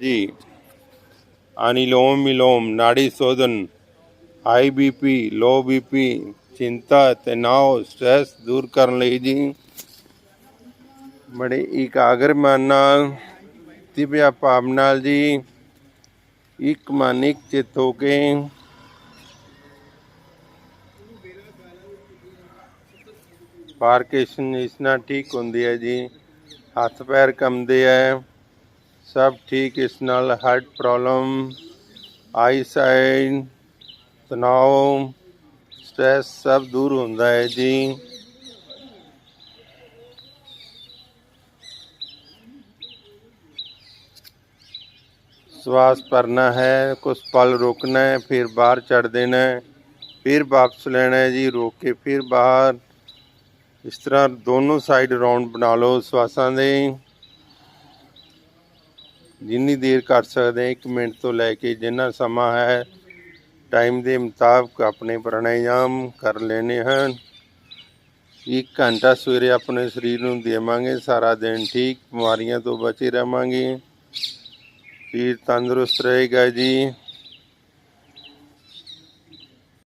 ਜੀ ਅਨਿਲੋਮ ਵਿਲੋਮ ਨਾੜੀ ਸ਼ੋਧਨ ਹਾਈ ਬੀਪੀ ਲੋ ਬੀਪੀ ਚਿੰਤਾ ਤਣਾਅ ਸਟ੍ਰੈਸ ਦੂਰ ਕਰਨ ਲਈ ਜੀ ਬੜੇ ਇਕਾਗਰ ਮਨ ਨਾਲ ਤਿਵਿਆ ਭਾਵ ਨਾਲ ਜੀ ਇੱਕ ਮਨ ਇੱਕ ਚਿੱਤ ਹੋ ਕੇ ਪਾਰਕੇਸ਼ਨ ਇਸ ਨਾਲ ਠੀਕ ਹੁੰਦੀ ਹੈ ਜੀ ਹੱਥ ਪੈਰ ਕੰਮਦੇ ਹੈ ਸਭ ਠੀਕ ਇਸ ਨਾਲ ਹਾਰਟ ਪ੍ਰੋਬਲਮ ਆਈ ਸਾਈਡ ਤਣਾਅ ਸਟ੍ਰੈਸ ਸਭ ਦੂਰ ਹੁੰਦਾ ਹੈ ਜੀ श्वास भरना है कुछ पल रोकना है फिर बाहर चढ़ देना है फिर वापस लेना है जी रोक के फिर बाहर ਇਸ ਤਰ੍ਹਾਂ ਦੋਨੋਂ ਸਾਈਡ ਰਾਉਂਡ ਬਣਾ ਲਓ ਸਵਾਸਾਂ ਦੇ ਜਿੰਨੀ ਦੇਰ ਕਰ ਸਕਦੇ ਹਾਂ, ਇੱਕ ਮਿੰਟ ਤੋਂ ਲੈ ਕੇ ਜਿੰਨਾ ਸਮਾਂ ਹੈ ਟਾਈਮ ਦੇ ਮੁਤਾਬਕ ਆਪਣੇ ਪ੍ਰਾਣਾਯਾਮ ਕਰ ਲੈਣੇ ਹਨ। ਇੱਕ ਘੰਟਾ ਸਵੇਰੇ ਆਪਣੇ ਸਰੀਰ ਨੂੰ ਦੇਵਾਂਗੇ ਸਾਰਾ ਦਿਨ ਠੀਕ ਬਿਮਾਰੀਆਂ ਤੋਂ ਬਚੇ ਰਵਾਂਗੇ ਸਰੀਰ ਤੰਦਰੁਸਤ ਰਹੇਗਾ ਜੀ।